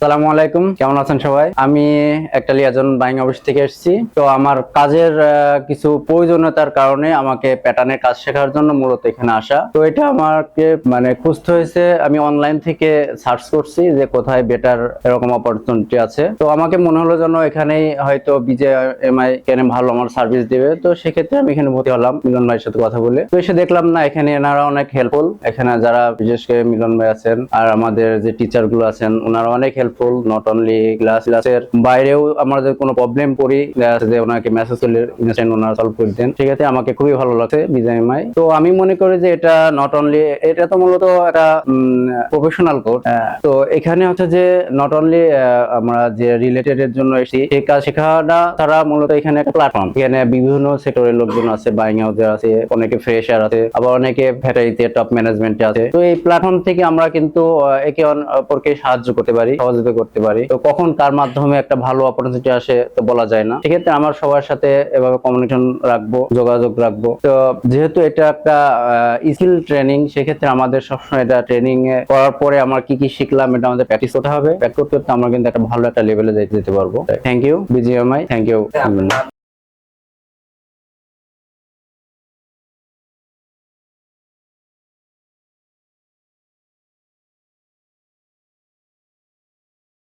আসসালামু আলাইকুম। কেমন আছেন সবাই? আমি একটা লিয়াজন বাইং অফিস থেকে এসেছি। তো আমার কাজের কিছু প্রয়োজনীয়তার কারণে আমাকে প্যাটার্নের কাজ শেখার জন্য মূলত এখানে আসা। তো এটা আমাকে মানে খুঁজতে হয়েছে। আমি অনলাইন থেকে সার্চ করছি যে কোথায় বেটার এরকম অপরচুনিটি আছে। তো আমাকে মনে হলো যেন এখানেই হয়তো বিজে এমআই এখানে ভালো আমার সার্ভিস দেবে। তো সেক্ষেত্রে আমি এখানে ভর্তি হলাম, মিলন ভাইয়ের সাথে কথা বলে। তো এসে দেখলাম, না, এখানে এনারা অনেক হেল্পফুল এখানে যারা, বিশেষ করে মিলন ভাই আছেন আর আমাদের যে টিচারগুলো আছেন, ওনারা অনেক হেল্পফুল নট অনলি ক্লাস ক্লাসের বাইরেও আমাদের কোনো প্রবলেম পড়ি যে ওনাকে মেসেজ করলে ইনস্ট্যান্ট ওনারা সলভ করে দেন। সেক্ষেত্রে আমাকে খুবই ভালো লাগছে বিজয়মাই তো আমি মনে করি যে এটা নট অনলি এটা তো মূলত একটা প্রফেশনাল কোর্স তো এখানে হচ্ছে যে নট অনলি আমরা যে রিলেটেড এর জন্য এসেছি সেই কাজ শেখাটা তারা মূলত এখানে একটা প্ল্যাটফর্ম এখানে বিভিন্ন সেক্টরের লোকজন আছে বাইং হাউসের আছে, অনেকে ফ্রেশার আছে, আবার অনেকে ভ্যাটারিতে টপ ম্যানেজমেন্টে আছে। তো এই প্ল্যাটফর্ম থেকে আমরা কিন্তু একে অপরকে সাহায্য করতে পারি সহযোগিতা করতে পারি। তো কখন তার মাধ্যমে একটা ভালো অপরচুনিটি আসে তো বলা যায় না। সেক্ষেত্রে আমার সবার সাথে এভাবে কমিউনিকেশন রাখব, যোগাযোগ রাখব। তো যেহেতু এটা একটা স্কিল ট্রেনিং সেক্ষেত্রে আমাদের সবসময় এটা ট্রেনিং করার পরে আমার কি কি শিখলাম এটা আমাদের প্র্যাকটিস করতে হবে। প্র্যাকটিস করতে করতে আমরা কিন্তু একটা ভালো একটা লেভেলে যেতে পারব। Thank you BGMI thank you